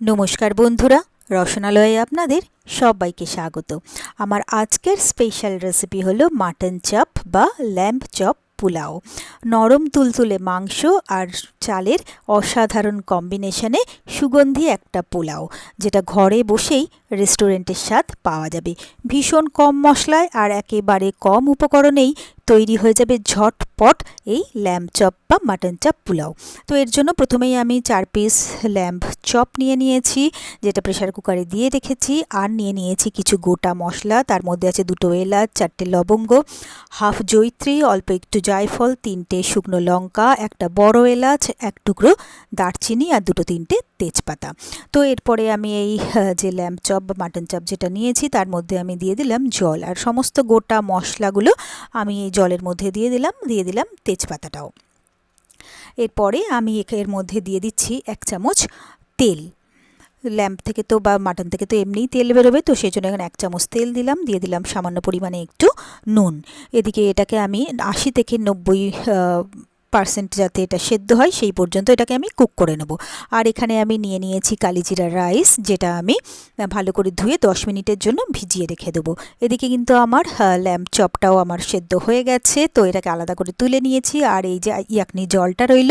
নমস্কার বন্ধুরা, রসনালয়ে আপনাদের সবাইকে স্বাগত। আমার আজকের স্পেশাল রেসিপি হলো মাটন চপ বা ল্যাম্প চপ পোলাও। নরম তুলতুলে মাংস আর চালের অসাধারণ কম্বিনেশনে সুগন্ধি একটা পোলাও, যেটা ঘরে বসেই রেস্টুরেন্টের স্বাদ পাওয়া যাবে। ভীষণ কম মশলায় আর একেবারে কম উপকরণেই তৈরি হয়ে যাবে ঝটপট এই ল্যাম্প চপ বা মাটন চপ পোলাও। তো এর জন্য প্রথমেই আমি চার পিস ল্যাম্প চপ নিয়ে নিয়েছি, যেটা প্রেশার কুকারে দিয়ে রেখেছি। আর নিয়ে নিয়েছি কিছু গোটা মশলা, তার মধ্যে আছে দুটো এলাচ, চারটে লবঙ্গ হাফ জৈত্রী অল্প একটু জায়ফল, তিনটে শুকনো লঙ্কা, একটা বড় এলাচ, এক টুকরো দারচিনি আর দুটো তিনটে তেজপাতা। তো এরপরে আমি এই যে ল্যাম্প চপ বা মাটন চপ যেটা নিয়েছি, তার মধ্যে আমি দিয়ে দিলাম জল। আর সমস্ত গোটা মশলাগুলো আমি এই জলের মধ্যে দিয়ে দিলাম দিয়ে দিলাম তেজপাতাটাও। এরপরে আমি এর মধ্যে দিয়ে দিচ্ছি এক চামচ তেল। ল্যাম্প থেকে তো বা মাটন থেকে তো এমনিই তেল বেরোবে, তো সেই জন্য এখানে এক চামচ তেল দিলাম, দিয়ে দিলাম সামান্য পরিমাণে একটু নুন। এদিকে এটাকে আমি আশি থেকে নব্বই পার্সেন্ট যাতে এটা সেদ্ধ হয়, সেই পর্যন্ত এটাকে আমি কুক করে নেব। আর এখানে আমি নিয়ে নিয়েছি কালিজিরা রাইস, যেটা আমি ভালো করে ধুয়ে দশ মিনিটের জন্য ভিজিয়ে রেখে দেবো। এদিকে কিন্তু আমার ল্যাম্প চপটাও আমার সেদ্ধ হয়ে গেছে, তো এটাকে আলাদা করে তুলে নিয়েছি। আর এই যে ইয়াকনি জলটা রইল,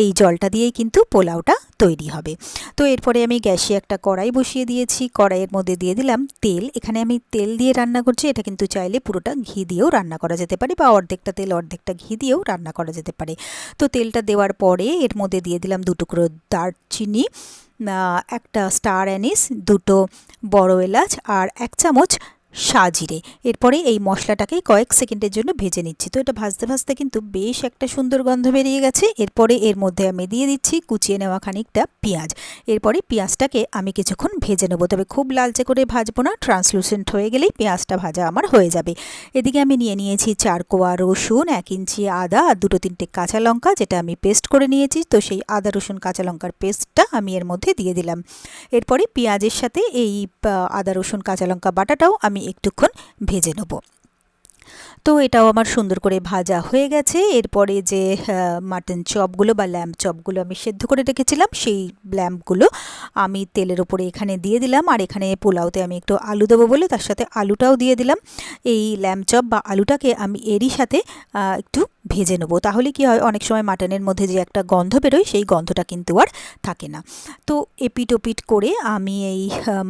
এই জলটা দিয়েই কিন্তু পোলাওটা তৈরি হবে। তো এরপরে আমি গ্যাসে একটা কড়াই বসিয়ে দিয়েছি। কড়াইয়ের মধ্যে দিয়ে দিলাম তেল। এখানে আমি তেল দিয়ে রান্না করছি, এটা কিন্তু চাইলে পুরোটা ঘি দিয়েও রান্না করা যেতে পারে বা অর্ধেকটা তেল, অর্ধেকটা ঘি দিয়েও রান্না করা যেতে পারে। তো তেলটা দেওয়ার পরে এর মধ্যে দিয়ে দিলাম দুটো করে দারচিনি একটা স্টার অ্যানিস, দুটো বড় এলাচ আর এক চামচ সাজিরে এরপরে এই মশলাটাকে কয়েক সেকেন্ডের জন্য ভেজে নিচ্ছি। তো এটা ভাজতে ভাজতে কিন্তু বেশ একটা সুন্দর গন্ধ বেরিয়ে গেছে। এরপরে এর মধ্যে আমি দিয়ে দিচ্ছি কুচিয়ে নেওয়া খানিকটা পেঁয়াজ। এরপরে পেঁয়াজটাকে আমি কিছুক্ষণ ভেজে নেব। তবে খুব লালচে করে ভাজবো না ট্রান্সলুসেন্ট হয়ে গেলেই পেঁয়াজটা ভাজা আমার হয়ে যাবে। এদিকে আমি নিয়ে নিয়েছি চার কোয়া রসুন, এক ইঞ্চি আদা আর দুটো তিনটে কাঁচা লঙ্কা, যেটা আমি পেস্ট করে নিয়েছি। তো সেই আদা, রসুন, কাঁচা লঙ্কার পেস্টটা আমি এর মধ্যে দিয়ে দিলাম। এরপরে পেঁয়াজের সাথে এই আদা, রসুন, কাঁচা লঙ্কা বাটাটাও আমি একটুক্ষণ ভেজে নেব। তো এটাও আমার সুন্দর করে ভাজা হয়ে গেছে। এরপরে যে মাটন চপগুলো বা ল্যাম্প চপগুলো আমি সেদ্ধ করে রেখেছিলাম, সেই ল্যাম্পগুলো আমি তেলের ওপরে এখানে দিয়ে দিলাম। আর এখানে পোলাওতে আমি একটু আলু দেবো বলে তার সাথে আলুটাও দিয়ে দিলাম। এই ল্যাম্প চপ বা আলুটাকে আমি এরই সাথে একটু ভেজে নেব। তাহলে কি হয়, অনেক সময় মাটনের মধ্যে যে একটা গন্ধ বেরোয়, সেই গন্ধটা কিন্তু আর থাকে না। তো এপিট ওপিট করে আমি এই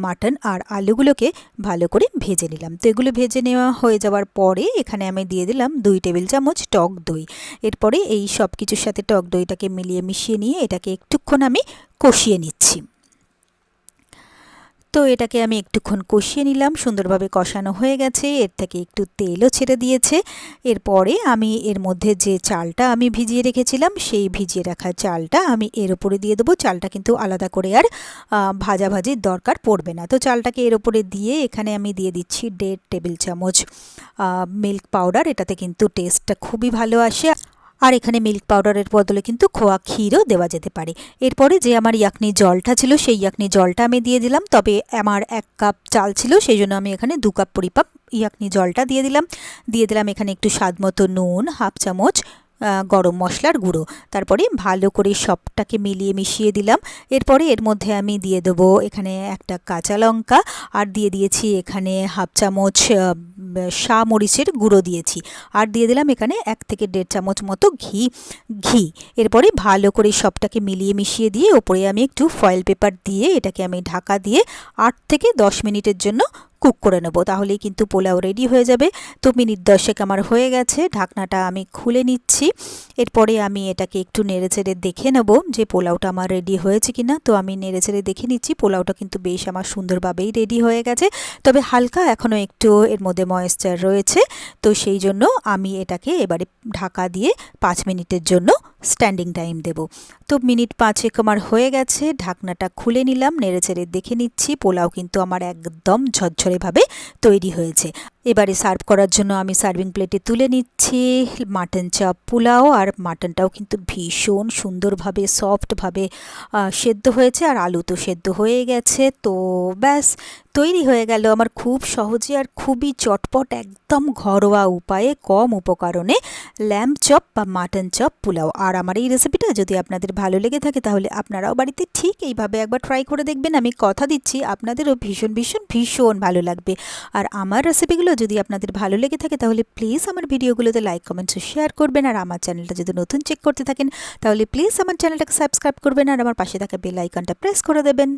মাটন আর আলুগুলোকে ভালো করে ভেজে নিলাম। তো এগুলো ভেজে নেওয়া হয়ে যাওয়ার পরে এখানে আমি দিয়ে দিলাম দুই টেবিল চামচ টক দই। এরপরে এই সব কিছুর সাথে টক দইটাকে মিলিয়ে মিশিয়ে নিয়ে এটাকে একটুক্ষণ আমি কষিয়ে নিচ্ছি। তো এটাকে আমি একটুক্ষণ কষিয়ে নিলাম। সুন্দরভাবে কষানো হয়ে গেছে। এর থেকে একটু তেলও ছেড়ে দিয়েছে। এরপরে আমি এর মধ্যে যে চালটা আমি ভিজিয়ে রেখেছিলাম, সেই ভিজিয়ে রাখা চালটা আমি এর ওপরে দিয়ে দেবো। চালটা কিন্তু আলাদা করে আর ভাজাভাজির দরকার পড়বে না। তো চালটাকে এর ওপরে দিয়ে এখানে আমি দিয়ে দিচ্ছি দেড় টেবিল চামচ মিল্ক পাউডার এটাতে কিন্তু টেস্টটা খুবই ভালো আসে। আর এখানে মিল্ক পাউডারের বদলে কিন্তু খোয়া ক্ষীরও দেওয়া যেতে পারে। এরপরে যে আমার ইয়াকনি জলটা ছিল, সেই ইয়াকনি জলটা আমি দিয়ে দিলাম। তবে আমার এক কাপ চাল ছিল, সেই জন্য আমি এখানে দু কাপ পরিপাপ ইয়াকনি জলটা দিয়ে দিলাম। দিয়ে দিলাম এখানে একটু স্বাদ মতো নুন, হাফ চামচ গরম মশলার গুঁড়ো। তারপরে ভালো করে সবটাকে মিলিয়ে মিশিয়ে দিলাম। এরপরে এর মধ্যে আমি দিয়ে দেবো এখানে একটা কাঁচা লঙ্কা। আর দিয়ে দিয়েছি এখানে হাফ চামচ শা মরিচের গুঁড়ো দিয়েছি। আর দিয়ে দিলাম এখানে এক থেকে দেড় চামচ মতো ঘি। ঘি। এরপরে ভালো করে সবটাকে মিলিয়ে মিশিয়ে দিয়ে ওপরে আমি একটু ফয়েল পেপার দিয়ে এটাকে আমি ঢাকা দিয়ে আট থেকে দশ মিনিটের জন্য কুক করে নেব, তাহলেই কিন্তু পোলাও রেডি হয়ে যাবে। তো মিনিট দশেক আমার হয়ে গেছে, ঢাকনাটা আমি খুলে নিচ্ছি। এরপরে আমি এটাকে একটু নেড়েচেড়ে দেখে নেব যে পোলাওটা আমার রেডি হয়েছে কি না তো আমি নেড়েচেড়ে দেখে নিচ্ছি, পোলাওটা কিন্তু বেশ আমার সুন্দরভাবেই রেডি হয়ে গেছে। তবে হালকা এখনও একটু এর মধ্যে ময়েশ্চার রয়েছে। তো সেই জন্য আমি এটাকে এবারে ঢাকা দিয়ে পাঁচ মিনিটের জন্য স্ট্যান্ডিং টাইম দেব। তো মিনিট পাঁচেক আমার হয়ে গেছে, ঢাকনাটা খুলে নিলাম, নেড়েচেড়ে দেখে নিচ্ছি, পোলাও কিন্তু আমার একদম ঝরঝরেভাবে তৈরি হয়েছে। এবারে সার্ভ করার জন্য আমি সার্ভিং প্লেটে তুলে নিচ্ছি মাটন চাপ পোলাও আর মাটনটাও কিন্তু ভীষণ সুন্দরভাবে সফটভাবে সেদ্ধ হয়েছে আর আলু তো সেদ্ধ হয়ে গেছে। তো ব্যাস, তৈরি হয়ে গেল আমার খুব সহজে আর খুবই চটপট, একদম ঘরোয়া উপায়ে কম উপকরণে ল্যাম্প চপ বা মাটন চপ পোলাও। আর আমার এই রেসিপিটা যদি আপনাদের ভালো লেগে থাকে তাহলে আপনারাও বাড়িতে ঠিক এইভাবে একবার ট্রাই করে দেখবেন। আমি কথা দিচ্ছি, আপনাদেরও ভীষণ ভীষণ ভীষণ ভালো লাগবে। আর আমার রেসিপিগুলো যদি আপনাদের ভালো লেগে থাকে, তাহলে প্লিজ আমার ভিডিওগুলোতে লাইক কমেন্টস শেয়ার করবেন। আর আমার চ্যানেলটা যদি নতুন চেক করতে থাকেন, তাহলে প্লিজ আমার চ্যানেলটাকে সাবস্ক্রাইব করবেন। আর আমার পাশে থাকা বেল আইকনটা প্রেস করে দেবেন।